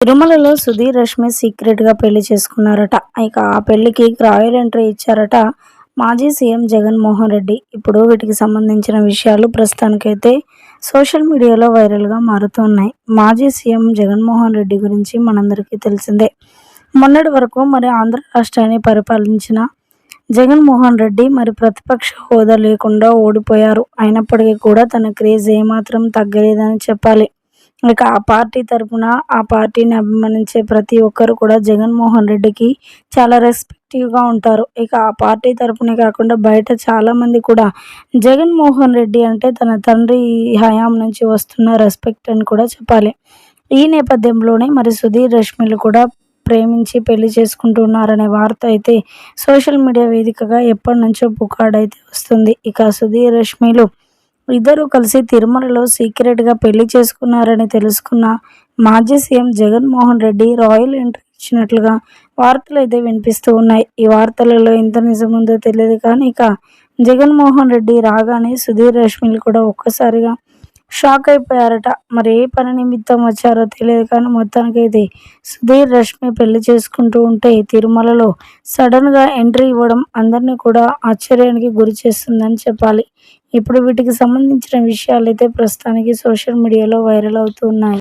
తిరుమలలో సుధీర్ రష్మి సీక్రెట్గా పెళ్ళి చేసుకున్నారట. ఇక ఆ పెళ్ళికి రాయల్ ఎంట్రీ ఇచ్చారట మాజీ సీఎం జగన్మోహన్ రెడ్డి. ఇప్పుడు వీటికి సంబంధించిన విషయాలు ప్రస్తుతానికైతే సోషల్ మీడియాలో వైరల్గా మారుతున్నాయి. మాజీ సీఎం జగన్మోహన్ రెడ్డి గురించి మనందరికీ తెలిసిందే. మొన్నటి వరకు మరి ఆంధ్ర రాష్ట్రాన్ని పరిపాలించిన జగన్మోహన్ రెడ్డి మరి ప్రతిపక్ష హోదా లేకుండా ఓడిపోయారు. అయినప్పటికీ కూడా తన క్రేజ్ ఏమాత్రం తగ్గలేదని చెప్పాలి. ఇక ఆ పార్టీ తరపున ఆ పార్టీని అభిమానించే ప్రతి ఒక్కరు కూడా జగన్మోహన్ రెడ్డికి చాలా రెస్పెక్టివ్గా ఉంటారు. ఇక ఆ పార్టీ తరపునే కాకుండా బయట చాలామంది కూడా జగన్మోహన్ రెడ్డి అంటే తన తండ్రి హయాం నుంచి వస్తున్న రెస్పెక్ట్ అని కూడా చెప్పాలి. ఈ నేపథ్యంలోనే మరి సుధీర్ రష్మిలు కూడా ప్రేమించి పెళ్ళి చేసుకుంటున్నారనే వార్త అయితే సోషల్ మీడియా వేదికగా ఎప్పటి నుంచో పుకాడైతే వస్తుంది. ఇక సుధీర్ రష్మిలు ఇద్దరు కలిసి తిరుమలలో సీక్రెట్గా పెళ్ళి చేసుకున్నారని తెలుసుకున్న మాజీ CM Jaganmohan Reddy royal entry ఇచ్చినట్లుగా వార్తలు అయితే వినిపిస్తూ ఉన్నాయి. ఈ వార్తలలో ఎంత నిజముందో తెలియదు కానీ ఇక జగన్మోహన్ రెడ్డి రాగానే సుధీర్ రష్మిలు కూడా ఒక్కసారిగా షాక్ అయిపోయారట. మరి ఏ పని నిమిత్తం వచ్చారో తెలియదు కానీ మొత్తానికైతే సుధీర్ రష్మి పెళ్ళి చేసుకుంటూ ఉంటే తిరుమలలో సడన్గా ఎంట్రీ ఇవ్వడం అందరినీ కూడా ఆశ్చర్యానికి గురి చేస్తుందని చెప్పాలి. ఇప్పుడు వీటికి సంబంధించిన విషయాలు అయితే ప్రస్తుతానికి సోషల్ మీడియాలో వైరల్ అవుతున్నాయి